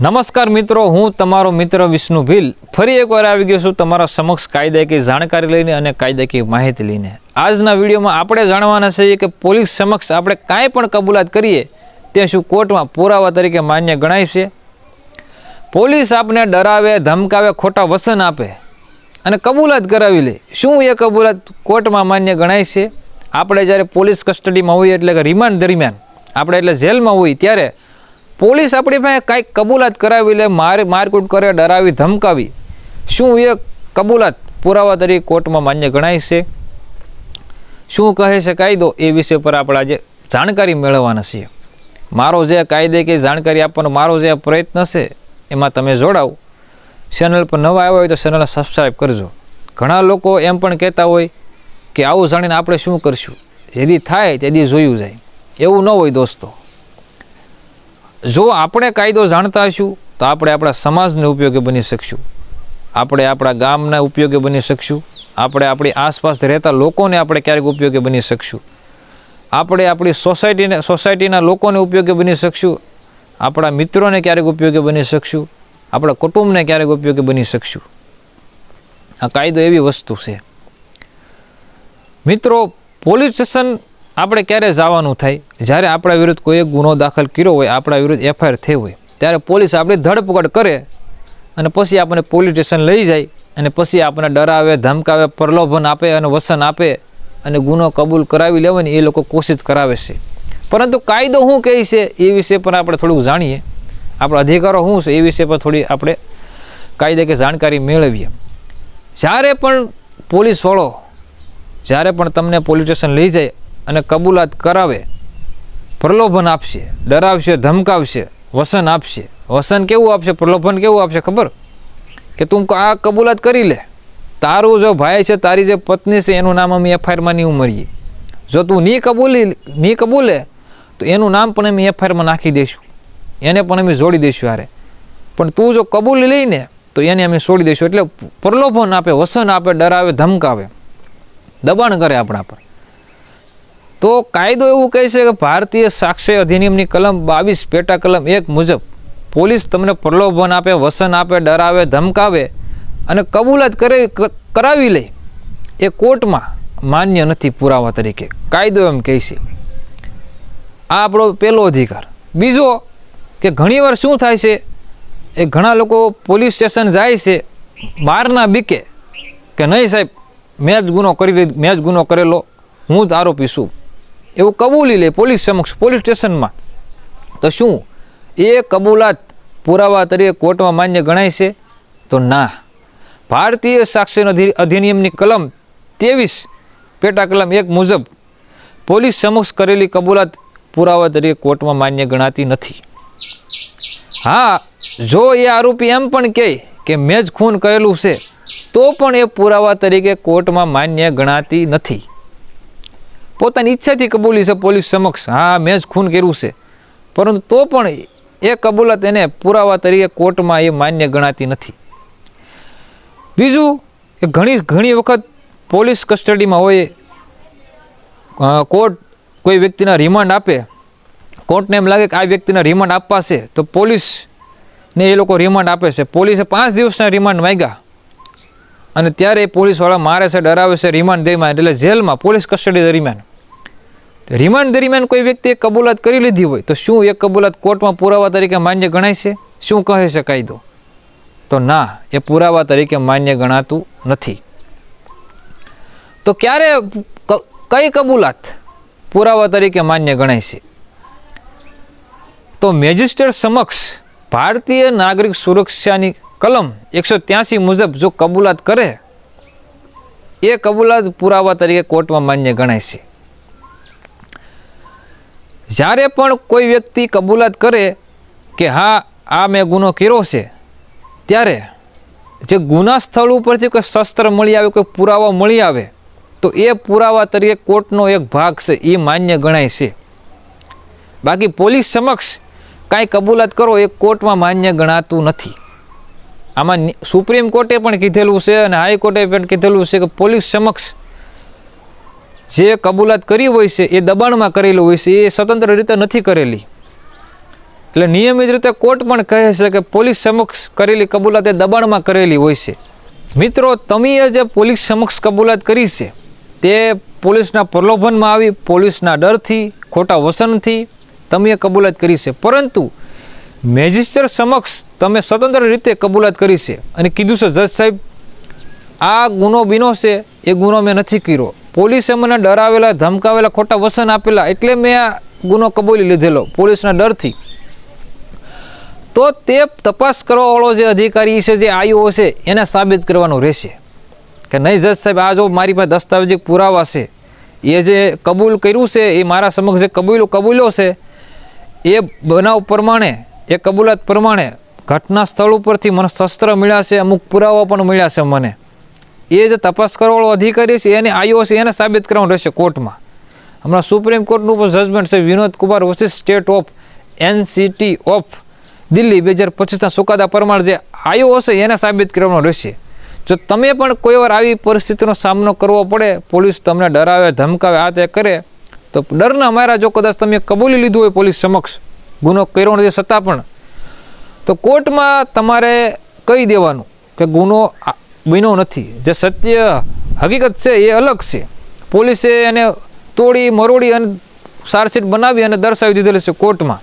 નમસ્કાર મિત્રો, હું તમારો મિત્ર વિષ્ણુ ભીલ. ફરી એકવાર આવી ગયો છું તમારા સમક્ષ કાયદાકીય જાણકારી લઈને અને કાયદાકીય માહિતી લઈને. આજના વિડીયોમાં આપણે જાણવાના છીએ કે પોલીસ સમક્ષ આપણે કાંઈ પણ કબૂલાત કરીએ, તે શું કોર્ટમાં પુરાવા તરીકે માન્ય ગણાય છે? પોલીસ આપને ડરાવે, ધમકાવે, ખોટા વસન આપે અને કબૂલાત કરાવી લે. શું એ કબૂલાત કોર્ટમાં માન્ય ગણાય છે? આપણે જ્યારે પોલીસ કસ્ટડીમાં હોઈએ એટલે કે રિમાન્ડ દરમિયાન, આપણે એટલે જેલમાં હોઈએ ત્યારે પોલીસ આપણી પાસે કાંઈક કબૂલાત કરાવી લે, માર, મારકૂટ કરે, ડરાવી, ધમકાવી. શું એ કબૂલાત પુરાવા તરીકે કોર્ટમાં માન્ય ગણાય છે? શું કહે છે કાયદો? એ વિષય પર આપણે આજે જાણકારી મેળવવાના છીએ. મારો જે કાયદે કે જાણકારી આપવાનો, મારો જે પ્રયત્ન છે, એમાં તમે જોડાવ ચેનલ પર નવા આવ્યા હોય તો ચેનલ સબસ્ક્રાઈબ કરજો. ઘણા લોકો એમ પણ કહેતા હોય કે આવું જાણીને આપણે શું કરશું? જેથી થાય, તેથી જોયું જાય. એવું ન હોય દોસ્તો. જો આપણે કાયદો જાણતા હશું, તો આપણે આપણા સમાજને ઉપયોગી બની શકશું. આપણે આપણા ગામના ઉપયોગી બની શકશું. આપણે આપણી આસપાસ રહેતા લોકોને આપણે ક્યારેક ઉપયોગી બની શકશું. આપણે આપણી સોસાયટીને, સોસાયટીના લોકોને ઉપયોગી બની શકશું. આપણા મિત્રોને ક્યારેક ઉપયોગી બની શકશું. આપણા કુટુંબને ક્યારેક ઉપયોગી બની શકશું. આ કાયદો એવી વસ્તુ છે. મિત્રો, પોલીસ સ્ટેશન આપણે ક્યારે જવાનું થાય? જ્યારે આપણા વિરુદ્ધ કોઈ ગુનો દાખલ કર્યો હોય, આપણા વિરુદ્ધ એફઆઈઆર થઈ હોય, ત્યારે પોલીસ આપણી ધરપકડ કરે અને પછી આપણને પોલીસ સ્ટેશન લઈ જાય અને પછી આપણને ડરાવે, ધમકાવે, પ્રલોભન આપે અને વસન આપે અને ગુનો કબૂલ કરાવી લેવાની એ લોકો કોશિશ કરાવે છે. પરંતુ કાયદો શું કહે છે એ વિશે પણ આપણે થોડુંક જાણીએ. આપણા અધિકારો શું છે એ વિશે પણ થોડી આપણે કાયદે કે જાણકારી મેળવીએ. જ્યારે પણ પોલીસવાળો જ્યારે પણ તમને પોલીસ સ્ટેશન લઈ જાય અને કબૂલાત કરાવે, પ્રલોભન આપશે, ડરાવશે, ધમકાવશે, વસન આપશે. વસન કેવું આપશે? પ્રલોભન કેવું આપશે ખબર? કે તું આ કબૂલાત કરી લે. તારું જો ભાઈ છે, તારી જે પત્ની છે, એનું નામ અમે એફઆઈઆરમાં નહીં ઉમરીએ. જો તું નહીં કબૂલી, નહીં કબૂલે, તો એનું નામ પણ અમે એફઆઈઆરમાં નાખી દઈશું એને પણ અમે જોડી દઈશું યારે પણ તું જો કબૂલી લઈને તો એને અમે છોડી દઈશું એટલે પ્રલોભન આપે, વસન આપે, ડરાવે, ધમકાવે. દબાણ કરે આપણા પર. તો કાયદો એવું કહે છે કે ભારતીય સાક્ષ્ય અધિનિયમની કલમ બાવીસ, પેટા કલમ એક મુજબ પોલીસ તમને પ્રલોભન આપે, વસન આપે, ડરાવે, ધમકાવે અને કબૂલાત કરે કરાવી લે. એ કોર્ટમાં માન્ય નથી પુરાવા તરીકે. કાયદો એમ કહે છે. આ આપણો પહેલો અધિકાર. બીજો કે ઘણીવાર શું થાય છે? એ ઘણા લોકો પોલીસ સ્ટેશન જાય છે બહારના બીકે કે નહીં સાહેબ, મેં જ ગુનો કરી મેં જ ગુનો કરેલો, હું જ આરોપી છું. એવું કબૂલી લે પોલીસ સમક્ષ, પોલીસ સ્ટેશનમાં. તો શું? એ કબૂલાત પુરાવા તરીકે કોર્ટમાં માન્ય ગણાય છે? તો ના. ભારતીય સાક્ષી અધિનિયમની કલમ ત્રેવીસ પેટા કલમ એક મુજબ પોલીસ સમક્ષ કરેલી કબૂલાત પુરાવા તરીકે કોર્ટમાં માન્ય ગણાતી નથી. હા, જો એ આરોપી એમ પણ કહે કે મેં જ ખૂન કરેલું છે, તો પણ એ પુરાવા તરીકે કોર્ટમાં માન્ય ગણાતી નથી. પોતાની ઈચ્છાથી કબૂલી છે, પોલીસ સમક્ષ. હા, મેં જ ખૂન કર્યું છે. પરંતુ તો પણ એ કબૂલાત એને પુરાવા તરીકે કોર્ટમાં એ માન્ય ગણાતી નથી. બીજું કે ઘણી ઘણી વખત પોલીસ કસ્ટડીમાં હોય કોર્ટ કોઈ વ્યક્તિના રિમાન્ડ આપે. કોર્ટને એમ લાગે કે આ વ્યક્તિના રિમાન્ડ આપવાશે તો પોલીસને એ લોકો રિમાન્ડ આપે છે. પોલીસે પાંચ દિવસના રિમાન્ડ માંગ્યા. અને ત્યારે પોલીસવાળા મારે છે, ડરાવે છે, રિમાન્ડ દઈમાં એટલે જેલમાં, પોલીસ કસ્ટડી દરમિયાન. રિમાન્ડ દરમિયાન કોઈ વ્યક્તિએ કબૂલાત કરી લીધી હોય તો શું એ કબૂલાત કોર્ટમાં પુરાવા તરીકે માન્ય ગણાય છે? શું કહે છે કાયદો? તો ના, એ પુરાવા તરીકે માન્ય ગણાતું નથી. તો ક્યારે કઈ કબૂલાત પુરાવા તરીકે માન્ય ગણાય છે? તો મેજિસ્ટ્રેટ સમક્ષ ભારતીય નાગરિક સુરક્ષાની કલમ એકસો ત્યાસી મુજબ જો કબૂલાત કરે, એ કબૂલાત પુરાવા તરીકે કોર્ટમાં માન્ય ગણાય છે. જ્યારે પણ કોઈ વ્યક્તિ કબૂલાત કરે કે હા, આ મેં ગુનો કર્યો છે, ત્યારે જે ગુના સ્થળ ઉપરથી કોઈ શસ્ત્ર મળી આવે, કોઈ પુરાવા મળી આવે, તો એ પુરાવા તરીકે કોર્ટનો એક ભાગ છે, એ માન્ય ગણાય છે. બાકી પોલીસ સમક્ષ કાંઈ કબૂલાત કરો એ કોર્ટમાં માન્ય ગણાતું નથી. આમાં સુપ્રીમ કોર્ટે પણ કીધેલું છે અને હાઈકોર્ટે પણ કીધેલું છે કે પોલીસ સમક્ષ જે કબૂલાત કરી હોય છે, એ દબાણમાં કરેલું હોય છે, એ સ્વતંત્ર રીતે નથી કરેલી. એટલે નિયમિત રીતે કોર્ટ પણ કહે છે કે પોલીસ સમક્ષ કરેલી કબૂલાત એ દબાણમાં કરેલી હોય છે. મિત્રો, તમે જે પોલીસ સમક્ષ કબૂલાત કરી છે, તે પોલીસના પ્રલોભનમાં આવી, પોલીસના ડરથી, ખોટા વસનથી તમે કબૂલાત કરી છે. પરંતુ મેજિસ્ટર સમક્ષ તમે સ્વતંત્ર રીતે કબૂલાત કરી છે. અને કીધું છે, જજ સાહેબ, આ ગુનો બીનો છે, એ ગુનો મેં નથી કર્યો. પોલીસે મને ડરાવેલા, ધમકાવેલા, ખોટા વસન આપેલા એટલે મેં આ ગુનો કબૂલી લીધેલો, પોલીસના ડરથી. તો તે તપાસ કરવાવાળો જે અધિકારી છે, જે આવ્યો છે, એને સાબિત કરવાનું રહેશે. કે નહીં જજ સાહેબ, આ જો મારી પાસે દસ્તાવેજી પુરાવા છે, એ જે કબૂલ કર્યું છે, એ મારા સમક્ષ જે કબૂલો કબૂલ્યો છે, એ બનાવ પ્રમાણે, એ કબૂલાત પ્રમાણે ઘટના સ્થળ ઉપરથી મને શસ્ત્ર મળ્યા છે, અમુક પુરાવા પણ મળ્યા છે મને. એ જે તપાસ કરવાળો અધિકારી છે, એને આઈઓ છે, એને સાબિત કરવાનું રહેશે કોર્ટમાં. હમણાં સુપ્રીમ કોર્ટનું પણ જજમેન્ટ છે, Vinod Kumar versus state of NCT of Delhi, બે હજાર પચીસના ચુકાદા પ્રમાણે જે આઈઓ હશે, એને સાબિત કરવાનું રહેશે. જો તમે પણ કોઈ વાર આવી પરિસ્થિતિનો સામનો કરવો પડે, પોલીસ તમને ડરાવે, ધમકાવે, આ તે કરે, તો ડરના મારા જો કદાચ તમે કબૂલી લીધું હોય પોલીસ સમક્ષ, ગુનો કર્યો નથી છતાં પણ. તો કોર્ટમાં તમારે કહી દેવાનું કે ગુનો બન્યો નથી. જે સત્ય હકીકત છે એ અલગ છે. પોલીસે એને તોડી, મરોડી અને ચાર્જશીટ બનાવી અને દર્શાવી દીધેલી છે કોર્ટમાં.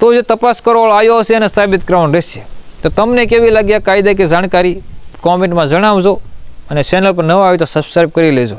તો જે તપાસ કરવાળો આવ્યો હશે એને સાબિત કરવાનું રહેશે. તો તમને કેવી લાગી આ કે જાણકારી? કોમેન્ટમાં જણાવજો. અને ચેનલ પર નવા આવે તો સબસ્ક્રાઈબ કરી લેજો.